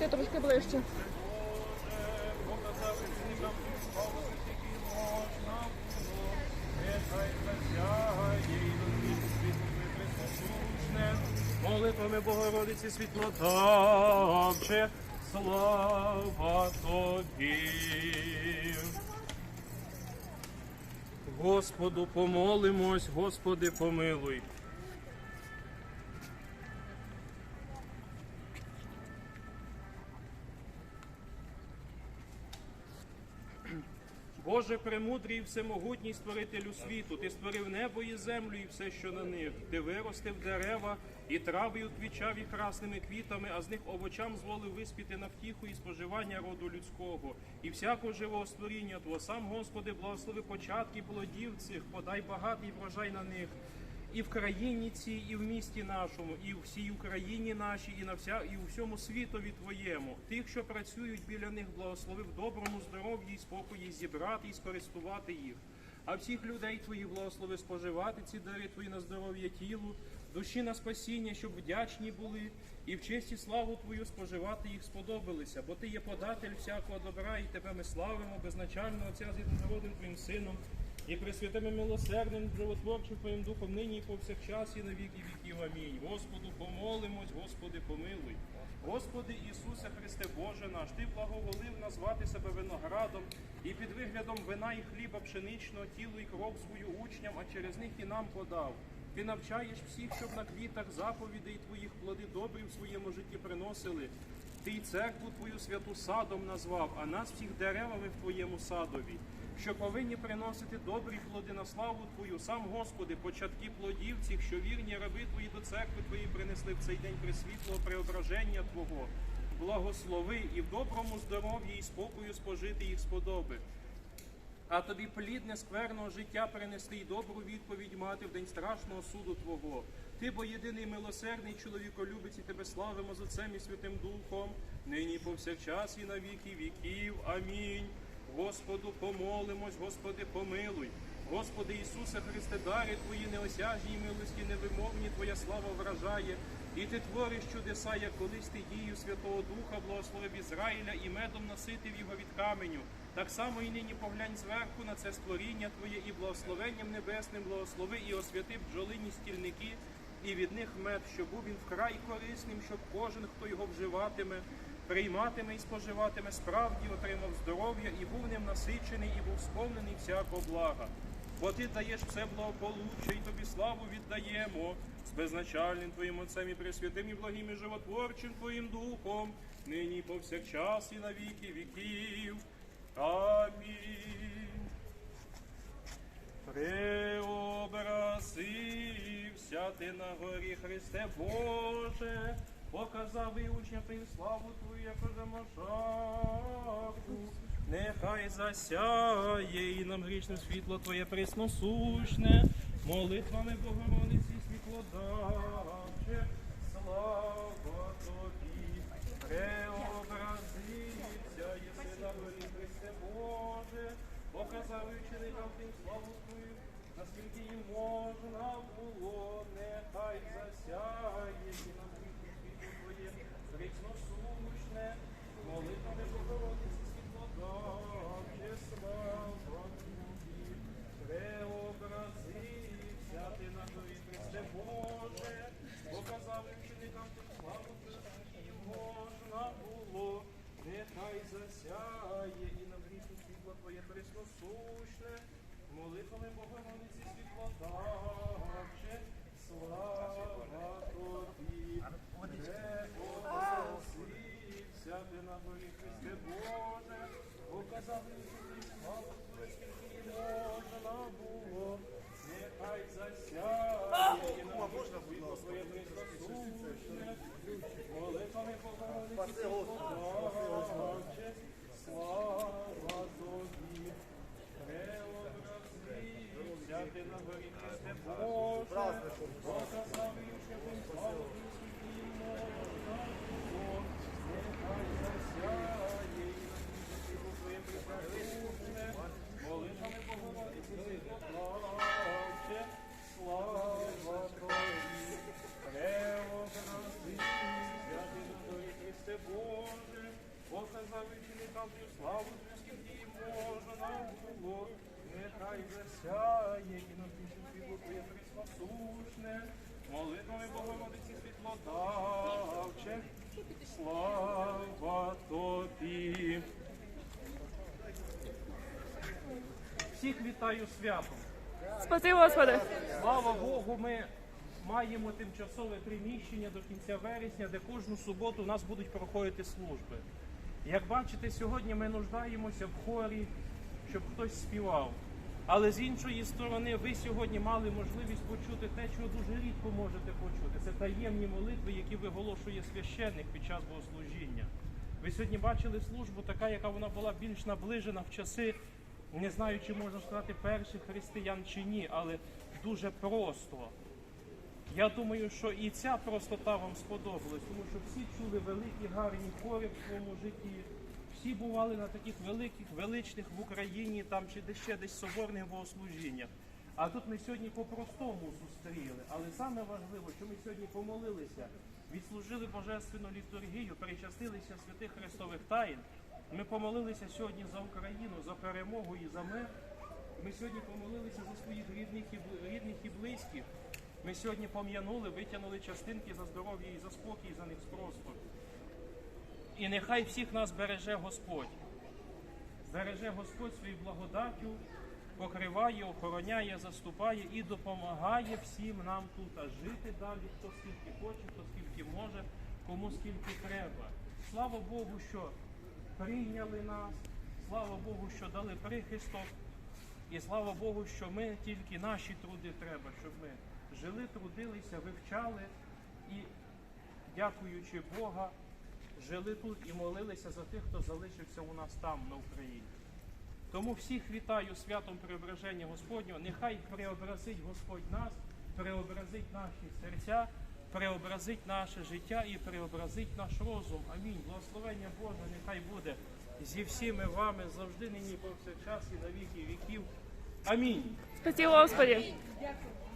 підходьте трошки ближче. Молитвами Богородиці світлотавче, слава Тобі. Господу помолимось, Господи помилуй. Боже премудрий і всемогутній створителю світу, ти створив небо і землю і все, що на них. Ти виростив дерева і трави утвічав і красними квітами, а з них овочам зволив виспіти на втіху і споживання роду людського, і всякого живого створіння Твого. Сам, Господи, благослови початки плодів цих, подай багатий врожай на них. І в країні цій, і в місті нашому, і в всій Україні нашій, і на вся, і у всьому світові Твоєму. Тих, що працюють біля них, благослови в доброму здоров'ї і спокої зібрати і скористувати їх. А всіх людей Твоїх благослови споживати ці дари Твої на здоров'я тілу, душі на спасіння, щоб вдячні були, і в честь і славу Твою споживати їх сподобалися, бо Ти є податель всякого добра, і Тебе ми славимо, безначального Отця з єдинородним Твоїм Сином, і пресвятим і милосердним, животворчим Твоїм Духом нині і повсякчас, і на віки віків. Амінь. Господу помолимось, Господи, помилуй. Господи Ісусе Христе Боже наш, Ти благоволив назвати себе виноградом і під виглядом вина і хліба пшеничного тілу і кров свою учням, а через них і нам подав. Ти навчаєш всіх, щоб на квітах заповідей Твоїх плоди добрі в своєму житті приносили. Ти й церкву Твою святу садом назвав, а нас всіх деревами в Твоєму садові, що повинні приносити добрі плоди на славу Твою, сам Господи, початки плодів цих, що вірні раби Твої до церкви Твої принесли в цей день присвітлого преображення Твого. Благослови і в доброму здоров'ї і спокою спожити їх сподоби. А тобі плідне скверного життя принести й добру відповідь мати в день страшного суду Твого. Ти, бо єдиний милосердний чоловіколюбець, і тебе славимо з Отцем і Святим Духом, нині повсякчас і на віки віків. Амінь. Господу помолимось, Господи, помилуй. Господи Ісусе Христе, дари Твої неосяжній милості, невимовні Твоя слава вражає. І ти твориш чудеса, як колись ти дію Святого Духа, благословив Ізраїля і медом наситив його від каменю. Так само і нині поглянь зверху на це створіння Твоє і благословенням небесним благослови і освяти бджолині стільники, і від них мед, щоб був він вкрай корисним, щоб кожен, хто його вживатиме, прийматиме і споживатиме, справді отримав здоров'я і був ним насичений, і був сповнений всякого блага. Бо ти даєш все благополуччя, і тобі славу віддаємо з безначальним Твоїм Отцем і Пресвятим, і благим і животворчим Твоїм Духом, нині повсякчас, і на віки віків. Амінь. Преобразився ти на горі Христе Боже, показав і учням Твоїм славу Твою, як Машаху. Нехай засяє і нам грішне світло Твоє пресносущне, молитвами Богородиці світлодавче, слава Тобі, преобразився, єси на горі Христе Боже, показав ученикам тим славу Твою, наскільки їм можна було, нехай засяє і нам грішне світло Твоє пресносущне, молитвами Богородиці світлодавче, слава Тобі, ти на горі Христе Боже, показав ученикам тим славу і можна було, нехай засяє і нам грішне світло Твоє пресносущне, молитвами Богородиці світлодавче, слава Тобі, преобразився ти на горі Христе Боже, показав ученикам славу Твою, скільки їм можна було, нехай засяє і нам грішне світло Твоє пресносущне, молитвами Богородиці світлодавче, слава Тобі, преобразився ти на горі Христе Боже, показав ученикам славу Твою, скільки їм можна було, нехай засяє і нам грішне світло Твоє пресносущне, молитвами Богородиці світлодавче, слава Тобі, преобразився ти на горі Христе Боже, Твою славу, Твою, скільки їм можна нам було, нехай засяє і на пісню світло Твоє присмасушне, молитвами Богородиці світлодавче, слава Тобі. Всіх вітаю святом. Спаси Господи! Слава Богу, ми маємо тимчасове приміщення до кінця вересня, де кожну суботу у нас будуть проходити служби. Як бачите, сьогодні ми нуждаємося в хорі, щоб хтось співав. Але з іншої сторони, ви сьогодні мали можливість почути те, чого дуже рідко можете почути. Це таємні молитви, які виголошує священник під час богослужіння. Ви сьогодні бачили службу, така, яка вона була більш наближена в часи, не знаю, чи можна сказати перших християн чи ні, але дуже просто. Я думаю, що і ця простота вам сподобалась, тому що всі чули великі гарні хори в своєму житті. Всі бували на таких великих, величних в Україні там чи де ще десь соборних богослужіннях. А тут ми сьогодні по-простому зустріли. Але саме важливо, що ми сьогодні помолилися, відслужили божественну літургію, перечастилися святих Христових таїн. Ми помолилися сьогодні за Україну, за перемогу і за мир. Ми сьогодні помолилися за своїх рідних і, рідних і близьких. Ми сьогодні пом'янули, витягнули частинки за здоров'я і за спокій, за них спросту. І нехай всіх нас береже Господь. Береже Господь своєю благодаттю, покриває, охороняє, заступає і допомагає всім нам тут а жити далі, хто скільки хоче, хто скільки може, кому скільки треба. Слава Богу, що прийняли нас, слава Богу, що дали прихисток. І слава Богу, що ми тільки наші труди треба, щоб ми жили, трудилися, вивчали і, дякуючи Бога, жили тут і молилися за тих, хто залишився у нас там, на Україні. Тому всіх вітаю святом преображення Господнього. Нехай преобразить Господь нас, преобразить наші серця, преобразить наше життя і преобразить наш розум. Амінь. Благословення Боже нехай буде зі всіми вами завжди, нині повсякчас і на віки віків. Амінь. Спаси Господи! Дякую.